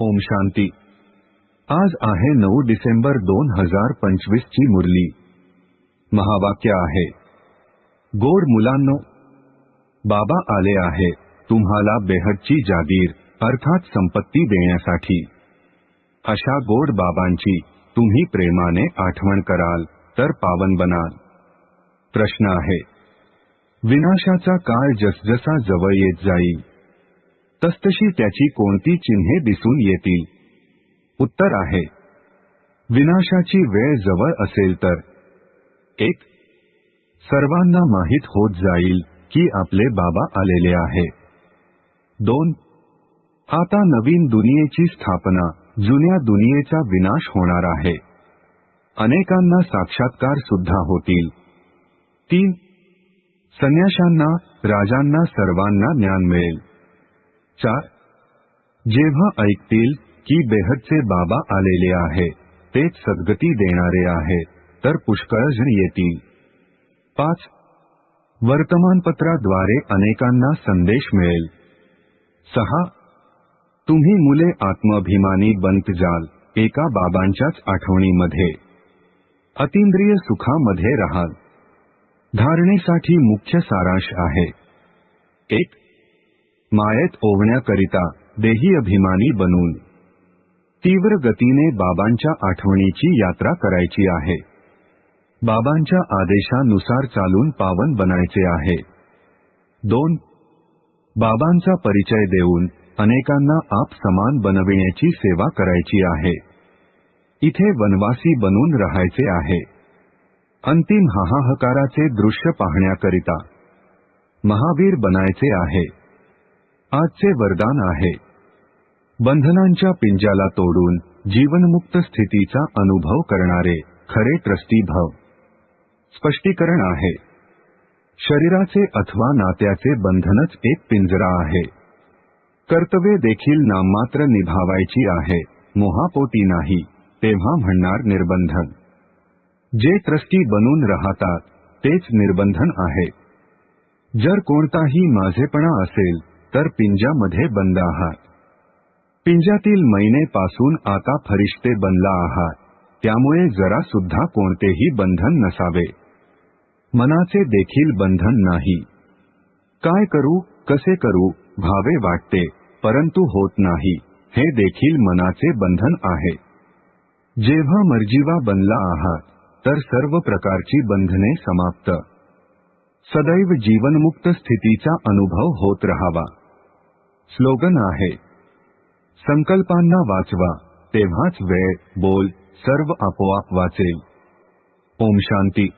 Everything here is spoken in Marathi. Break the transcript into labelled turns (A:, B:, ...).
A: ओम शांती. आज आहे नऊ डिसेंबर दोन हजार पंचवीस ची मुरली. महावाक्य आहे. गोड मुलांनो बाबा आले आहे तुम्हाला बेहदची जागीर अर्थात संपत्ती देण्यासाठी. अशा गोड बाबांची तुम्ही प्रेमाने आठवण कराल तर पावन बनाल. प्रश्न आहे. विनाशाचा काळ जसजसा जवळ येत जाईल तसतशी त्याची कोणती चिन्हे दिसून येतील? उत्तर आहे. विनाशाची वेळ जवळ असेल तर. एक सर्वांना माहीत होत जाईल की आपले बाबा आलेले आहे. दोन आता नवीन दुनियेची स्थापना जुन्या दुनियेचा विनाश होणार आहे. अनेकांना साक्षात्कार सुद्धा होतील. तीन संन्याशांना राजांना सर्वांना ज्ञान मिळेल. चार. जेव्हा ऐकतील की बेहदचे बाबा आलेले आहे तेच सद्गती देणारे आहे तर पुष्कळ जण येतील. पाच. वर्तमानपत्राद्वारे अनेकांना संदेश मिळेल. सहा. तुम्ही मुले आत्माभिमानी बनत जाल एका बाबांच्याच आठवणीमध्ये. अतिंद्रिय सुखामध्ये राहाल. धारणेसाठी मुख्य सारांश आहे. एक. मायेत ओवण्याकरिता देही अभिमानी बनून. तीव्र गतीने बाबांच्या आठवणीची यात्रा करायची आहे. बाबांच्या आदेशानुसार चालून पावन बनायचे आहे. दोन बाबांचा परिचय देऊन अनेकांना आप समान बनविण्याची सेवा करायची आहे. इथे वनवासी बनून राहायचे आहे. अंतिम हाहाहकाराचे दृश्य पाहण्याकरिता महावीर बनायचे आहे. आजचे वरदान आहे. बंधनांच्या पिंजाला तोडून जीवनमुक्त स्थितीचा अनुभव करणारे खरे ट्रस्टी भव. स्पष्टीकरण आहे. शरीराचे अथवा नात्याचे बंधनच एक पिंजरा आहे. कर्तव्ये देखील नाममात्र निभावायची आहे मोहापोटी नाही तेव्हा म्हणणार निर्बंधन. जे ट्रस्टी बनून राहतात तेच निर्बंधन आहे. जर कोणताही माझेपणा असेल तर पिंजामध्ये बंद आहात पिंजातील मैनेपासून आता फरिश्ते बनला आहात त्यामुळे जरा सुद्धा कोणतेही बंधन नसावे. मनाचे देखील बंधन नाही. काय करू कसे करू भावे वाटते परंतु होत नाही हे देखील मनाचे बंधन आहे. जेव्हा मर्जीवा बनला आहात तर सर्व प्रकारची बंधने समाप्त. सदैव जीवनमुक्त स्थितीचा अनुभव होत राहावा. स्लोगन आहे. संकल्पांना वाचवा तेव्हाच वेळ बोल सर्व आपोआप वाचेल. ओम शांती.